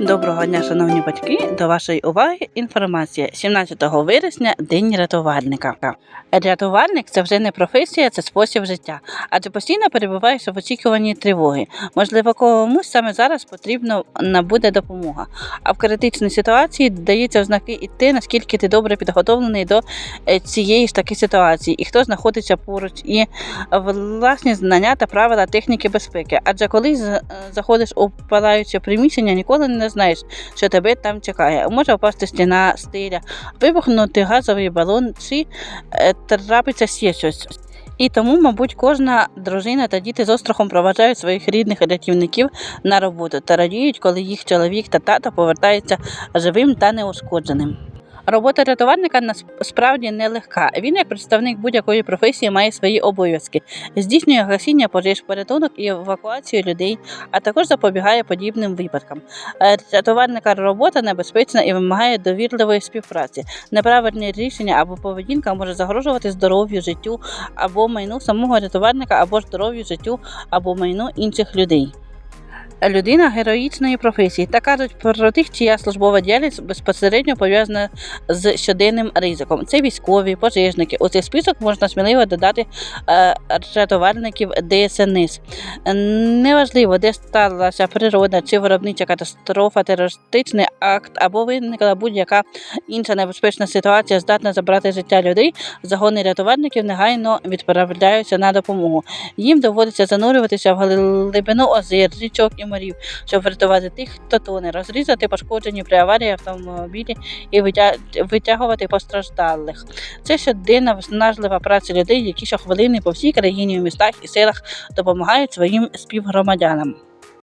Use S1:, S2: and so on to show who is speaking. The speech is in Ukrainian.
S1: Доброго дня, шановні батьки. До вашої уваги інформація. 17 вересня День рятувальника. Рятувальник це вже не професія, це спосіб життя. Адже постійно перебуваєш в очікуванні тривоги. Можливо, комусь саме зараз потрібна буде допомога. А в критичній ситуації дається ознаки і те, наскільки ти добре підготовлений до е, цієї ж таки ситуації, і хто знаходиться поруч, і власні знання та правила техніки безпеки. Адже коли е, заходиш у палаюче приміщення, ніколи не знаєш, що тебе там чекає. Може впасти стіна, стиля, вибухнути газовий балон чи е, трапиться ще щось. І тому, мабуть, кожна дружина та діти з острахом проважають своїх рідних рятівників на роботу та радіють, коли їх чоловік та тато повертаються живим та неушкодженим. Робота рятувальника насправді нелегка. Він, як представник будь-якої професії, має свої обов'язки, здійснює гасіння пожеж, порятунок і евакуацію людей, а також запобігає подібним випадкам. Е, Рятувальника робота небезпечна і вимагає довірливої співпраці. Неправильне рішення або поведінка може загрожувати здоров'ю, життю або майну самого рятувальника, або здоров'ю, життю або майну інших людей. Людина героїчної професії та кажуть про тих, чия службова діяльність безпосередньо пов'язана з щоденним ризиком. Це військові, пожежники. У цей список можна сміливо додати е, рятувальників ДСНС. Неважливо, де сталася природна чи виробнича катастрофа, терористичний акт або виникла будь-яка інша небезпечна ситуація, здатна забрати життя людей. Загони рятувальників негайно відправляються на допомогу. Їм доводиться занурюватися в глибину озер, річок і морів, щоб врятувати тих, хто тоне, розрізати пошкоджені при аварії автомобілі і витя- витягувати постраждалих. Це щоденна виснажлива праця людей, які щохвилини по всій країні в містах і селах допомагають своїм співгромадянам.